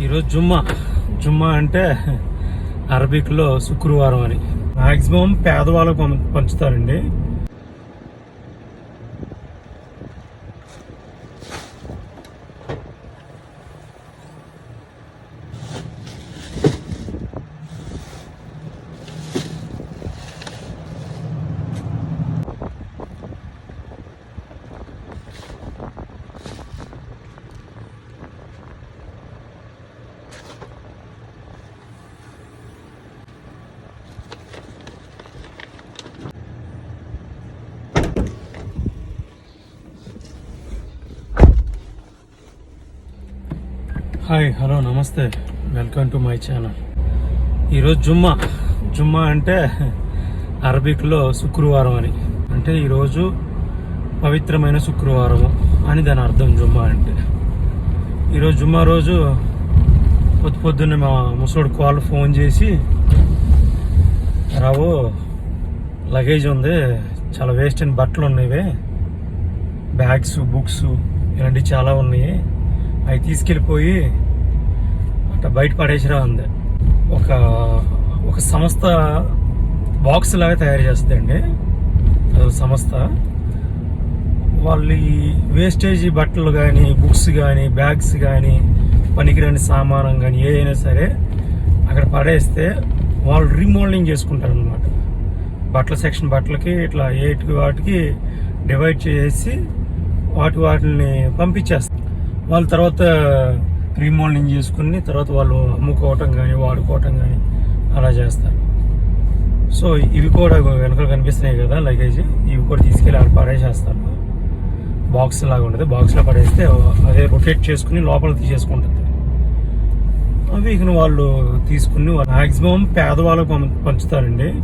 ఈరోజు జుమ్మా. జుమ్మా అంటే అరబిక్లో శుక్రవారం అని. మ్యాక్సిమం పేదవాళ్ళకు పంచుతారండి. హాయ్ హలో నమస్తే. Welcome to my channel. ఈరోజు జుమ్మా. జుమ్మా అంటే అరబిక్లో శుక్రవారం అని. అంటే ఈరోజు పవిత్రమైన శుక్రవారము అని దాని అర్థం జుమ్మా అంటే. ఈరోజు జుమ్మా రోజు పొద్దు పొద్దున్నే మా ముసోడు కాల్ ఫోన్ చేసి రావు లగేజ్ ఉంది చాలా వేస్ట్ అయిన బట్టలు ఉన్నాయి బ్యాగ్స్ బుక్స్ ఇలాంటివి చాలా ఉన్నాయి. అవి తీసుకెళ్ళిపోయి అట్లా బయట పడేసిరా ఉంది ఒక ఒక సంస్థ బాక్స్ లాగా తయారు చేస్తుందండి. సంస్థ. వాళ్ళు ఈ వేస్టేజ్ బట్టలు కానీ బుక్స్ కానీ బ్యాగ్స్ కానీ పనికిరాని సామానం కానీ ఏదైనా సరే అక్కడ పడేస్తే వాళ్ళు రీమోల్డింగ్ చేసుకుంటారు అనమాట బట్టల సెక్షన్ బట్టలకి ఇట్లా ఏటికి వాటికి డివైడ్ చేసి వాటి వాటిని పంపించేస్తారు. వాళ్ళ తర్వాత రీమోల్డింగ్ చేసుకుని తర్వాత వాళ్ళు అమ్ముకోవటం కానీ వాడుకోవటం కానీ అలా చేస్తారు. సో ఇవి కూడా వెనకాల కనిపిస్తున్నాయి కదా లగేజ్ ఇవి కూడా తీసుకెళ్ళి అక్కడ పడేసేస్తారు. బాక్స్ లాగా ఉంటుంది బాక్స్లో పడేస్తే అదే రొటేట్ చేసుకుని లోపల తీసేసుకుంటుంది. అవి ఇక వాళ్ళు తీసుకుని మ్యాక్సిమం పేదవాళ్ళకు పం- పంచుతారండి.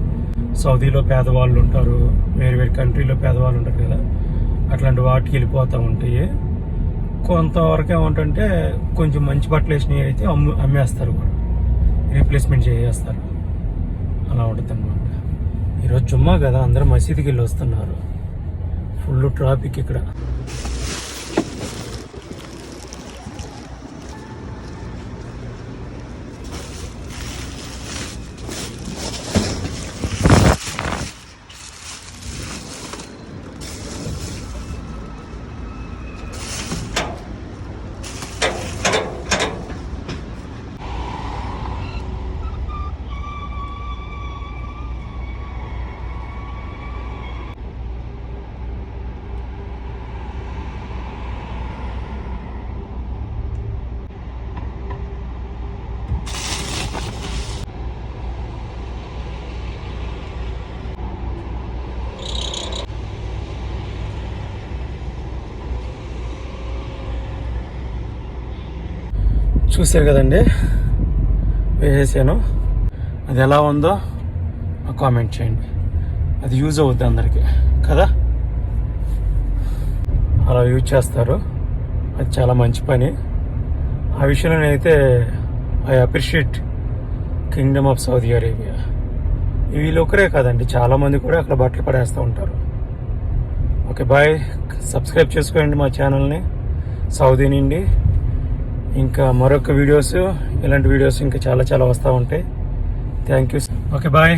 సౌదీలో పేదవాళ్ళు ఉంటారు వేరే వేరే కంట్రీలో పేదవాళ్ళు ఉంటారు కదా. అట్లాంటి వాటికి వెళ్ళిపోతూ ఉంటాయి. కొంతవరకు ఏమంటే కొంచెం మంచి బట్టలు వేసినవి అయితే అమ్ము అమ్మేస్తారు కూడా. రీప్లేస్మెంట్ చేసేస్తారు. అలా ఉంటుంది అనమాట ఈరోజు జుమ్మా కదా అందరూ మసీదుకి వెళ్ళి వస్తున్నారు. ఫుల్ ట్రాఫిక్ ఇక్కడ. చూశారు కదండి? వేసేసాను. అది ఎలా ఉందో కామెంట్ చేయండి. అది యూజ్ అవుద్ది అందరికీ. కదా? అలా యూజ్ చేస్తారు. అది చాలా మంచి పని. ఆ విషయంలో నేనైతే I appreciate kingdom of Saudi Arabia. వీళ్ళు ఒకరే కాదండి. చాలామంది కూడా అక్కడ బట్టలు పడేస్తూ ఉంటారు. Okay bye. సబ్స్క్రైబ్ చేసుకోండి మా ఛానల్ని. సౌదీ నుండి. ఇంకా మరొక వీడియోస్ ఇలాంటి వీడియోస్ ఇంకా చాలా చాలా వస్తూ ఉంటాయి. Thank you okay bye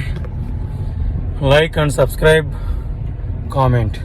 like and subscribe comment